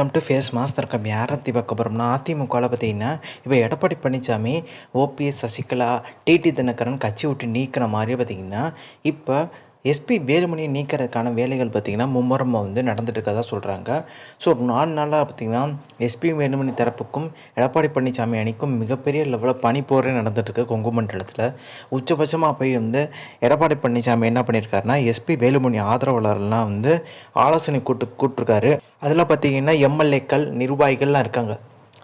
Welcome to Face Master com. யாரை பற்றி பார்க்க போகிறோம்னா அதிமுகவில் பார்த்தீங்கன்னா இப்போ எடப்பாடி பழனிசாமி ஓபிஎஸ் சசிகலா டிடி தினகரன் கட்சி விட்டு நீக்கிற மாதிரி பார்த்தீங்கன்னா இப்போ எஸ்பி வேலுமணியை நீக்கிறதுக்கான வேலைகள் பார்த்திங்கன்னா மும்முரமாக வந்து நடந்துட்டு இருக்கதா சொல்கிறாங்க ஸோ நாலு நாளாக பார்த்திங்கன்னா எஸ்பி வேலுமணி தரப்புக்கும் எடப்பாடி பழனிசாமி அணிக்கும் மிகப்பெரிய லெவலில் பனிப்போரே நடந்துட்டுருக்கு கொங்கு மண்டலத்தில். உச்சபட்சமாக போய் வந்து எடப்பாடி பழனிசாமி என்ன பண்ணியிருக்காருன்னா எஸ்பி வேலுமணி ஆதரவாளர்லாம் வந்து ஆலோசனை கூட்டு கூப்பிட்ருக்காரு அதில் பார்த்திங்கன்னா எம்எல்ஏக்கள் நிர்வாகிகள்லாம் இருக்காங்க.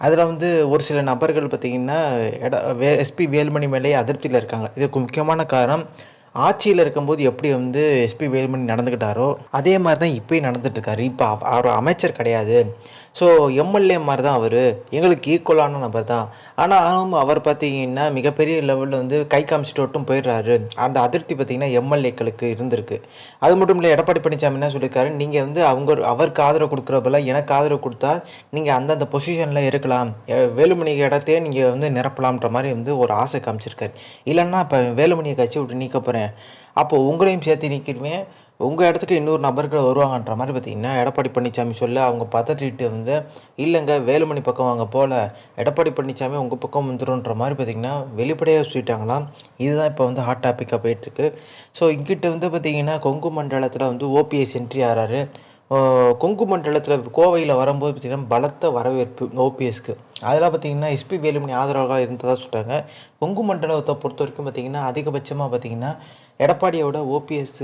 அதில் வந்து ஒரு சில நபர்கள் பார்த்திங்கன்னா எட வே எஸ்பி வேலுமணி மேலேயே அதிருப்தியில் இருக்காங்க. இதுக்கு முக்கியமான காரணம் ஆட்சியில் இருக்கும்போது எப்படி வந்து எஸ்பி வேலுமணி நடந்துக்கிட்டாரோ அதே மாதிரி தான் இப்போயும் நடந்துட்டுருக்காரு. இப்போ அவர் அமைச்சர் கிடையாது. ஸோ எம்எல்ஏ மாதிரி தான் அவர். எங்களுக்கு ஈக்குவலான நபர் தான் ஆனால் அவர் பார்த்தீங்கன்னா மிகப்பெரிய லெவலில் வந்து கை காமிச்சிட்டு மட்டும் போயிடுறாரு. அந்த அதிருப்தி பார்த்தீங்கன்னா எம்எல்ஏக்களுக்கு இருந்திருக்கு. அது மட்டும் இல்லை எடப்பாடி பழனிசாமி என்ன சொல்லியிருக்காரு? நீங்கள் வந்து அவங்க அவருக்கு ஆதரவு கொடுக்குறப்பல எனக்கு ஆதரவு கொடுத்தா நீங்கள் அந்தந்த பொசிஷனில் இருக்கலாம். வேலுமணிக்கு வேலுமணி இடத்தையே நீங்கள் வந்து நிரப்பலாம்ன்ற மாதிரி வந்து ஒரு ஆசை காமிச்சிருக்காரு. இல்லைன்னா இப்போ வேலுமணியை கட்சி விட்டு நீக்க போகிறேன் அப்போ உங்களையும் சேர்த்து நீக்கிடுவேன் உங்கள் இடத்துக்கு இன்னொரு நபர்கள் வருவாங்கன்ற மாதிரி பார்த்தீங்கன்னா எடப்பாடி பழனிசாமி சொல்ல அவங்க பதட்டிட்டு வந்து இல்லைங்க வேலுமணி பக்கம் அவங்க போல். எடப்பாடி பழனிசாமி உங்கள் பக்கம் வந்துருன்ற மாதிரி பார்த்தீங்கன்னா வெளிப்படையாக சொல்லிட்டாங்களாம். இதுதான் இப்போ வந்து ஹாட் டாப்பிக்காக போயிட்டுருக்கு. ஸோ இங்கிட்ட வந்து பார்த்தீங்கன்னா கொங்கு மண்டலத்தில் வந்து ஓபிஎஸ் என்ட்ரி ஆறாரு. கொங்கு மண்டலத்தில் கோவையில் வரும்போது பார்த்திங்கன்னா பலத்த வரவேற்பு ஓபிஎஸ்க்கு. அதெல்லாம் பார்த்திங்கன்னா எஸ்பி வேலுமணி ஆதரவாக இருந்ததாக சொல்கிறாங்க கொங்கு மண்டலத்தை பொறுத்த வரைக்கும் பார்த்திங்கன்னா அதிகபட்சமாக பார்த்திங்கன்னா எடப்பாடியோட OPS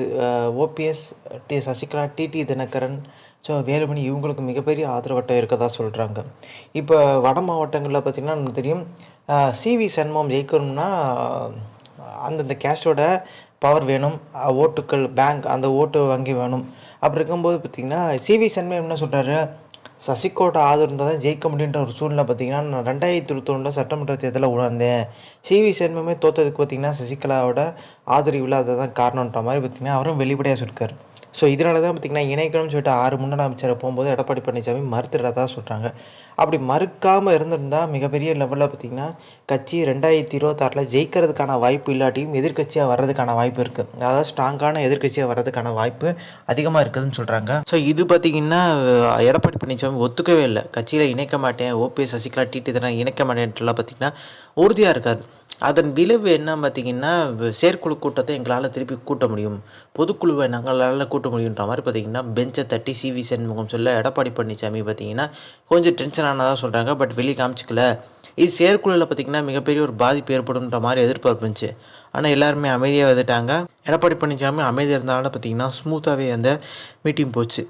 OPS T Sasikala TT Dhinakaran so Velumani இவங்களுக்கு மிகப்பெரிய ஆதரவட்டம் இருக்கதா சொல்கிறாங்க இப்போ வட மாவட்டங்களில் பார்த்திங்கன்னா நமக்கு தெரியும் சிவி சண்முகம் ஜெயிக்கணும்னா அந்தந்த கேஸ்டோட பவர் வேணும் ஓட்டுக்கள் பேங்க் அந்த ஓட்டு வங்கி வேணும். அப்படி இருக்கும்போது பார்த்திங்கன்னா சிவி சண்முகம் என்ன சொல்கிறாரு சசிகோட ஆதரவு இருந்தால் தான் ஜெயிக்க முடியுன்ற ஒரு சூழ்நிலை பார்த்திங்கன்னா நான் ரெண்டாயிரத்தி இருபத்தொன்னில் சட்டமன்ற தேர்தலில் உணர்ந்தேன். சிவி சண்முகமே தோத்ததுக்கு பார்த்திங்கன்னா சசிகலாவோட ஆதரவு இல்லாததான் காரணன்ற மாதிரி பார்த்திங்கன்னா அவரும் வெளிப்படையாக சொல்லியிருக்காரு. ஸோ இதனால தான் பார்த்திங்கன்னா இணைக்கணும்னு சொல்லிட்டு ஆறு முன்னாள் அமைச்சரை போகும்போது எடப்பாடி பழனிசாமி மறுத்துறதா சொல்கிறாங்க அப்படி மறுக்காமல் இருந்திருந்தால் மிகப்பெரிய லெவலில் பார்த்திங்கன்னா கட்சி ரெண்டாயிரத்தி இருபத்தாறில் ஜெயிக்கிறதுக்கான வாய்ப்பு இல்லாட்டியும் எதிர்க்கட்சியாக வர்றதுக்கான வாய்ப்பு இருக்குது அதாவது ஸ்ட்ராங்கான எதிர்க்கட்சியாக வர்றதுக்கான வாய்ப்பு அதிகமாக இருக்குதுன்னு சொல்கிறாங்க ஸோ இது பார்த்திங்கன்னா எடப்பாடி பழனிசாமி ஒத்துக்கவே இல்லை. கட்சியில் இணைக்க மாட்டேன் ஓபிஎஸ் சசிகலா டிடி இதெல்லாம் இணைக்க மாட்டேன்ட்டுலாம் பார்த்திங்கன்னா உறுதியாக இருக்காது. அதன் விளைவு என்ன பார்த்தீங்கன்னா செயற்குழு கூட்டத்தை எங்களால் திருப்பி கூட்ட முடியும். பொதுக்குழுவை நாங்களால் கூட்ட முடியுன்ற மாதிரி பார்த்தீங்கன்னா பெஞ்சை தட்டி சிவி சண்முகம் சொல்ல எடப்பாடி பழனிசாமி பார்த்தீங்கன்னா கொஞ்சம் டென்ஷன் ஆனதாக சொல்கிறாங்க பட் வெளியே காமிச்சிக்கல. இது செயற்குழுவில் பார்த்தீங்கன்னா மிகப்பெரிய ஒரு பாதிப்பு ஏற்படும்ன்ற மாதிரி எதிர்பார்ப்பு இருந்துச்சு. ஆனால் எல்லாருமே அமைதியாக வந்துட்டாங்க. எடப்பாடி பழனிசாமி அமைதியாக இருந்தனால பார்த்தீங்கன்னா ஸ்மூத்தாகவே அந்த மீட்டிங் போச்சு.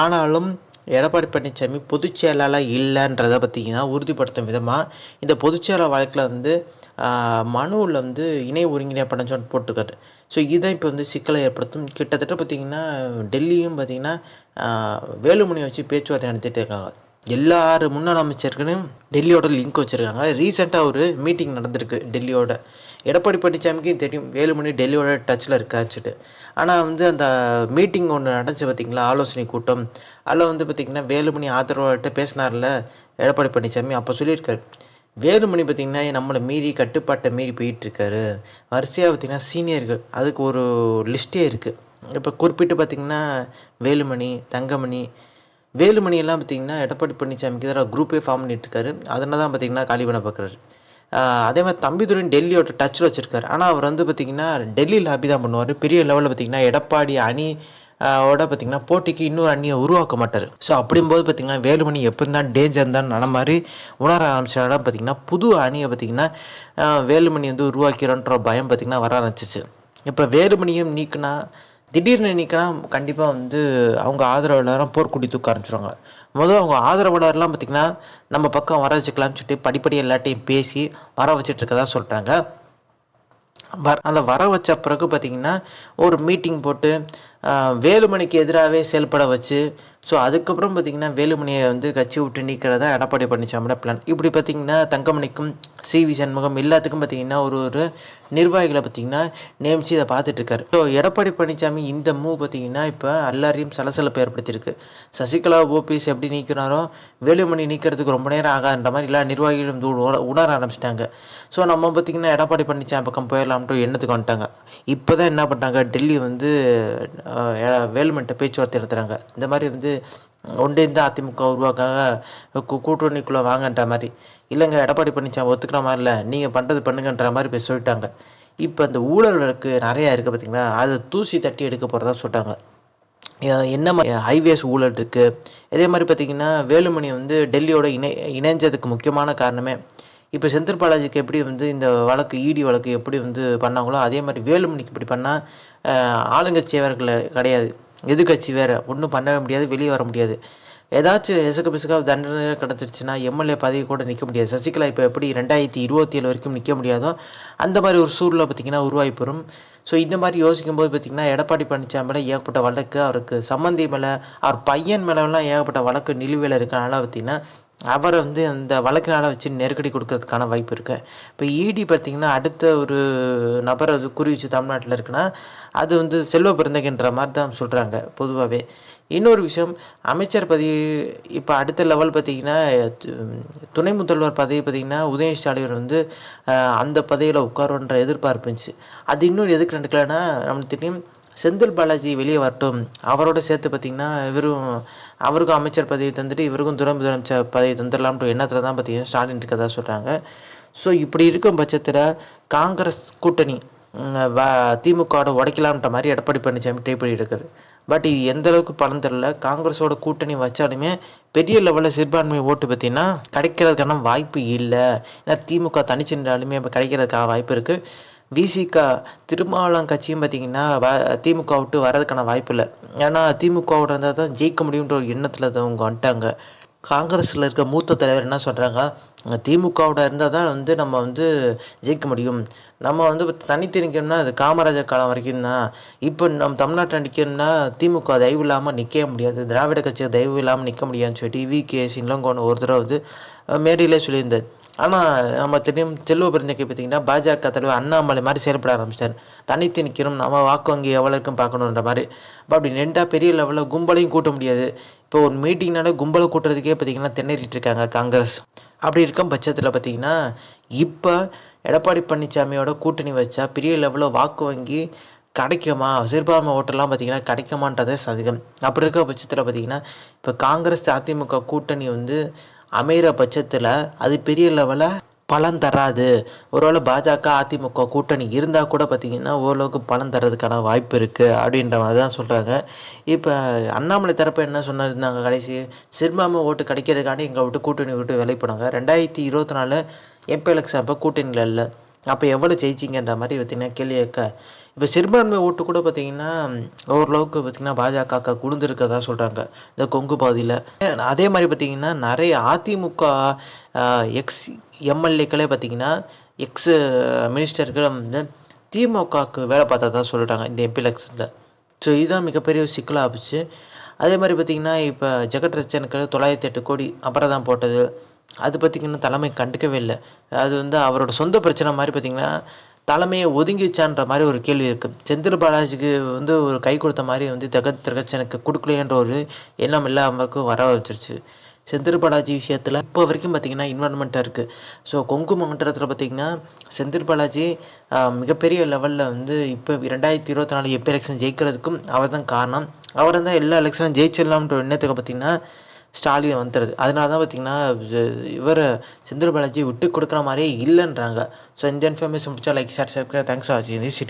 ஆனாலும் எடப்பாடி பழனிசாமி பொதுச்செயலாளர் இல்லைன்றதை பார்த்தீங்கன்னா உறுதிப்படுத்தும் விதமாக இந்த பொதுச்செயலாளர் வழக்கில் வந்து மனுவில் வந்து இணை ஒருங்கிணைப்பாளர்னு சொல்லி போட்டிருக்காரு. ஸோ இதுதான் இப்போ வந்து சிக்கலை ஏற்படுத்தும். கிட்டத்தட்ட பார்த்திங்கன்னா டெல்லியும் பார்த்திங்கன்னா வேலுமணியை வச்சு பேச்சுவார்த்தை நடத்திட்டு இருக்காங்க. எல்லார் முன்னாள் அமைச்சர்களும் டெல்லியோட லிங்க் வச்சுருக்காங்க. ரீசெண்டாக ஒரு மீட்டிங் நடந்திருக்கு டெல்லியோட. எடப்பாடி பழனிசாமிக்கு தெரியும் வேலுமணி டெல்லியோட டச்சில் இருக்காச்சுட்டு ஆனால் வந்து அந்த மீட்டிங் ஒன்று நடந்துச்சு பார்த்திங்களா ஆலோசனை கூட்டம். அதில் வந்து பார்த்திங்கன்னா வேலுமணி ஆதரவாளர்கிட்ட பேசினார்ல எடப்பாடி பழனிசாமி அப்போ சொல்லியிருக்காரு. வேலுமணி பார்த்திங்கன்னா நம்மளை மீறி கட்டுப்பாட்டை மீறி போயிட்டுருக்காரு. வரிசையாக பார்த்திங்கன்னா சீனியர்கள். அதுக்கு ஒரு லிஸ்ட்டே இருக்குது இப்போ குறிப்பிட்டு பார்த்திங்கன்னா வேலுமணி தங்கமணி. வேலுமணி எல்லாம் பார்த்திங்கன்னா எடப்பாடி பழனிசாமிக்கு எதிராக குரூப்பே ஃபார்ம் பண்ணிட்டுருக்காரு. அதனால தான் பார்த்திங்கன்னா காலி பண்ண பார்க்குறாரு. அதே மாதிரி தம்பிதுரையும் டெல்லியோட டச்சில் வச்சுருக்காரு. ஆனால் அவர் வந்து பார்த்திங்கன்னா டெல்லி லாபி தான் பண்ணுவார். பெரிய லெவலில் பார்த்திங்கன்னா எடப்பாடி அணி ஓட பார்த்திங்கன்னா போட்டிக்கு இன்னொரு அணியை உருவாக்க மாட்டார். ஸோ அப்படிங்கும்போது பார்த்திங்கன்னா வேலுமணி எப்படி தான் டேஞ்சர் தான் நன மாதிரி உணர ஆரம்பிச்சாலும் பார்த்திங்கன்னா புது அணியை பார்த்திங்கன்னா வேலுமணி வந்து உருவாக்கிறோன்ற பயம் பார்த்திங்கன்னா வர ஆரம்பிச்சிச்சு. இப்போ வேலுமணியும் நீக்குனா திடீர்னு நீக்கினா கண்டிப்பாக வந்து அவங்க ஆதரவாளரும் போர்க்குடி தூக்க ஆரம்பிச்சிருவாங்க. முதல்ல அவங்க ஆதரவாளர்லாம் பார்த்திங்கன்னா நம்ம பக்கம் வர வச்சுக்கலாம்னு சொல்லிட்டு படிப்படி எல்லாட்டையும் பேசி வர வச்சுட்டு இருக்கதா சொல்கிறாங்க வர அந்த வர வச்ச பிறகு பார்த்திங்கன்னா ஒரு மீட்டிங் போட்டு வேலுமணிக்கு எதிராகவே செயல்பட வச்சு ஸோ அதுக்கப்புறம் பார்த்திங்கன்னா வேலுமணியை வந்து கட்சி விட்டு நீக்கிறதா எடப்பாடி பழனிசாமியோட பிளான் இப்படி பார்த்திங்கன்னா தங்கமணிக்கும் சி வி சண்முகம் எல்லாத்துக்கும் பார்த்திங்கன்னா ஒரு ஒரு நிர்வாகிகளை பார்த்திங்கன்னா நியமித்து இதை பார்த்துட்ருக்காரு ஸோ எடப்பாடி பழனிசாமி இந்த மூவ் பார்த்திங்கன்னா இப்போ எல்லாரையும் சலசலப்பு ஏற்படுத்தியிருக்கு. சசிகலா ஓபிஎஸ் எப்படி நீக்கிறாரோ வேலுமணி நீக்கிறதுக்கு ரொம்ப நேரம் ஆகாதுன்ற மாதிரி எல்லா நிர்வாகிகளும் தூ உணர ஆரம்பிச்சிட்டாங்க. ஸோ நம்ம பார்த்திங்கன்னா எடப்பாடி பழனிசாமி பக்கம் போயிடலாம்ட்டு எண்ணத்துக்கு வந்துட்டாங்க. இப்போ தான் என்ன பண்ணுறாங்க டெல்லி வந்து அஹ், பேச்சுவார்த்தை நடத்துகிறாங்க இந்த மாதிரி வந்து ஒன்றிணைந்து அதிமுக உருவாக்காக கூட்டணிக்குள்ளே வாங்கன்ற மாதிரி. இல்லைங்க எடப்பாடி பழனிசாமி ஒத்துக்கிற மாதிரி இல்லை. நீங்கள் பண்ணுறது பண்ணுங்கன்ற மாதிரி போய் சொல்லிட்டாங்க. இப்போ இந்த ஊழல்களுக்கு நிறையா இருக்குது பார்த்தீங்களா அதை தூசி தட்டி எடுக்க போகிறதா சொல்லிட்டாங்க. என்ன மாதிரி ஹைவேஸ் ஊழல் இருக்குது இதே மாதிரி பார்த்திங்கன்னா வேலுமணி வந்து டெல்லியோட இணை இணைஞ்சதுக்கு முக்கியமான காரணமே இப்போ செந்தில் பாலாஜிக்கு எப்படி வந்து இந்த வழக்கு இடி வழக்கு எப்படி வந்து பண்ணாங்களோ அதே மாதிரி வேலுமணிக்கு இப்படி பண்ணால் ஆளுங்கட்சி ஆளுங்கட்சியவர்கள் கிடையாது. எதிர்கட்சி வேறு. ஒன்றும் பண்ணவே முடியாது வெளியே வர முடியாது. ஏதாச்சும் எசுக்கு பிசுக்கா தண்டனை கிடச்சிருச்சுன்னா எம்எல்ஏ பதவி கூட நிற்க முடியாது. சசிகலா இப்போ எப்படி ரெண்டாயிரத்தி இருபத்தி ஏழு வரைக்கும் நிற்க முடியாதோ அந்த மாதிரி ஒரு சூழலை பார்த்திங்கன்னா உருவாகி பெறும் ஸோ இந்த மாதிரி யோசிக்கும்போது பார்த்திங்கன்னா எடப்பாடி பழனிசாமி மேலே ஏகப்பட்ட வழக்கு அவருக்கு சம்மந்தி மேலே அவர் பையன் மேலெல்லாம் ஏகப்பட்ட வழக்கு நிலுவையில் இருக்கனால பார்த்திங்கன்னா அவரை வந்து அந்த வழக்கினால் வச்சு நெருக்கடி கொடுக்கறதுக்கான வாய்ப்பு இருக்குது இப்போ இடி பார்த்திங்கன்னா அடுத்த ஒரு நபரை அது குறி வச்சு தமிழ்நாட்டில் இருக்குன்னா அது வந்து செல்வ பிறந்தகின்ற மாதிரி தான் சொல்கிறாங்க பொதுவாகவே இன்னொரு விஷயம் அமைச்சர் பதவி இப்போ அடுத்த லெவல் பார்த்திங்கன்னா துணை முதல்வர் பதவி பார்த்திங்கன்னா உதய ஸ்டாலின் வந்து அந்த பதவியில் உட்காருன்ற எதிர்பார்ப்பு இருந்துச்சு. அது இன்னும் எதுக்கு நடக்கலைன்னா நம்மளுக்கு தெரியும் செந்தில் பாலாஜி வெளியே வரட்டும். அவரோட சேர்த்து பார்த்திங்கன்னா இவரும் அவருக்கும் அமைச்சர் பதவி தந்துட்டு இவருக்கும் துறை முதலமைச்சர் பதவி தந்துடலாம்ன்ற எண்ணத்தில் தான் பார்த்திங்கன்னா ஸ்டாலின் இருக்கதா சொல்கிறாங்க ஸோ இப்படி இருக்கும் பட்சத்தில் காங்கிரஸ் கூட்டணி வ- திமுகவோட உடைக்கலாம்ன்ற மாதிரி எடப்பாடி பழனிசாமி ட்ரை பண்ணியிருக்காரு பட் இது எந்த அளவுக்கு பலன் தெரில காங்கிரஸோட கூட்டணி வச்சாலுமே பெரிய லெவலில் சிறுபான்மை ஓட்டு பார்த்தீங்கன்னா கிடைக்கிறதுக்கான வாய்ப்பு இல்லை. ஏன்னா திமுக தனிச்சென்றாலுமே இப்போ கிடைக்கிறதுக்கான வாய்ப்பு இருக்குது விசிக திருமாவளம் கட்சியும் பார்த்திங்கன்னா வ திமுக விட்டு வர்றதுக்கான வாய்ப்பு இல்லை ஏன்னா திமுகவோட இருந்தால் தான் ஜெயிக்க முடியுன்ற ஒரு எண்ணத்தில் தான் அவங்க வந்துட்டாங்க. காங்கிரஸில் இருக்க மூத்த தலைவர் என்ன சொல்கிறாங்க திமுகவோட இருந்தால் தான் வந்து நம்ம வந்து ஜெயிக்க முடியும். நம்ம வந்து இப்ப தனித்து நிற்கணும்னா அது காமராஜர் காலம் வரைக்கும் தான். இப்போ நம்ம தமிழ்நாட்டில் நிற்கணும்னா திமுக தயவு இல்லாமல் நிற்கவே முடியாது. திராவிட கட்சியை தயவு இல்லாமல் நிற்க முடியாதுன்னு சொல்லிட்டு வி கே சின்லங்கோன்னு ஒரு தடவை வந்து மேடையிலே சொல்லியிருந்தார். ஆனால் நம்ம தெரியும் செல்வ பெருந்தகை பார்த்தீங்கன்னா பாஜக தலைவர் அண்ணாமலை மாதிரி செயல்பட ஆரம்பிச்சிட்டார். தனித்து நிற்கணும் நம்ம வாக்கு வங்கி எவ்வளோ இருக்கும் பார்க்கணுன்ற மாதிரி. இப்போ அப்படி ரெண்டாக பெரிய லெவலில் கும்பலையும் கூட்ட முடியாது. இப்போ ஒரு மீட்டிங்னால கும்பலை கூட்டுறதுக்கே பார்த்தீங்கன்னா திணறிட்டு இருக்காங்க காங்கிரஸ். அப்படி இருக்கும் பட்சத்தில் பார்த்தீங்கன்னா இப்போ எடப்பாடி பழனிசாமியோட கூட்டணி வச்சா பெரிய லெவலில் வாக்கு வங்கி கிடைக்குமா? சிறுபான்மை ஓட்டெல்லாம் பார்த்திங்கன்னா கிடைக்குமான்றதே சதிகம். அப்படி இருக்க பட்சத்தில் பார்த்திங்கன்னா இப்போ காங்கிரஸ் அதிமுக கூட்டணி வந்து அமைகிற பட்சத்தில் அது பெரிய லெவலில் பலன் தராது. ஒருவேளை பாஜக அதிமுக கூட்டணி இருந்தால் கூட பார்த்திங்கன்னா ஓரளவுக்கு பலன் தர்றதுக்கான வாய்ப்பு இருக்குது அப்படின்ற மாதிரி தான் சொல்கிறாங்க இப்போ அண்ணாமலை தரப்பு என்ன சொன்னாங்க கடைசி சிறுபான்மை ஓட்டு கிடைக்கிறதுக்காண்டி எங்களை விட்டு கூட்டணி விட்டு வேலை போனாங்க. ரெண்டாயிரத்தி இருபத்தி நாலு எம்பி எலெக்ஷன் அப்போ கூட்டணியில் இல்லை. அப்போ எவ்வளோ ஜெயிச்சிங்கன்ற மாதிரி பார்த்தீங்கன்னா கேள்வி இருக்க இப்போ சிறுபான்மை ஓட்டு கூட பார்த்திங்கன்னா ஓரளவுக்கு பார்த்திங்கன்னா பாஜக குழுந்திருக்கதா சொல்கிறாங்க இந்த கொங்கு பகுதியில். அதே மாதிரி பார்த்தீங்கன்னா நிறைய அதிமுக எக்ஸ் எம்எல்ஏக்களே பார்த்தீங்கன்னா எக்ஸ் மினிஸ்டர்கள் வந்து திமுகவுக்கு வேலை பார்த்ததா சொல்கிறாங்க இந்த எம்பி எலெக்ஷனில். ஸோ இதுதான் மிகப்பெரிய ஒரு சிக்கலாக ஆச்சு அதே மாதிரி பார்த்திங்கன்னா இப்போ ஜெகட் ரச்சனுக்கு தொள்ளாயிரத்தி எட்டு கோடி அப்புறம் தான் போட்டது. அது பார்த்திங்கன்னா தலைமை கண்டுக்கவே இல்லை. அது வந்து அவரோட சொந்த பிரச்சனை மாதிரி பார்த்திங்கன்னா தலைமையை ஒதுங்கிச்சான்ற மாதிரி ஒரு கேள்வி இருக்குது செந்தில் பாலாஜிக்கு வந்து ஒரு கை கொடுத்த மாதிரி வந்து தக திரகச்சனுக்கு கொடுக்கலையன்ற ஒரு எண்ணம் இல்லாமக்கும் வர வச்சிருச்சு. செந்தில் பாலாஜி விஷயத்தில் இப்போ வரைக்கும் பார்த்திங்கன்னா இன்வால்மெண்ட்டாக இருக்குது ஸோ கொங்கு மண்டலத்தில் பார்த்திங்கன்னா செந்தில் பாலாஜி மிகப்பெரிய லெவலில் வந்து இப்போ ரெண்டாயிரத்தி இருபத்தி நாலு எப்போ எலெக்ஷன் ஜெயிக்கிறதுக்கும் அவர் தான் காரணம். அவர் தான் எல்லா எலெக்ஷனும் ஜெயிச்சிடலாம்ன்ற எண்ணத்துக்கு பார்த்திங்கன்னா ஸ்டாலின் வந்துடுது. அதனால தான் பார்த்திங்கன்னா இவர் செந்தில் பாலாஜி விட்டு கொடுக்குற மாதிரியே இல்லைன்றாங்க. ஸோ இந்த இன்ஃபர்மேஷன் பிடிச்சா like share subscribe thanks for வாட்சிங் திஸ்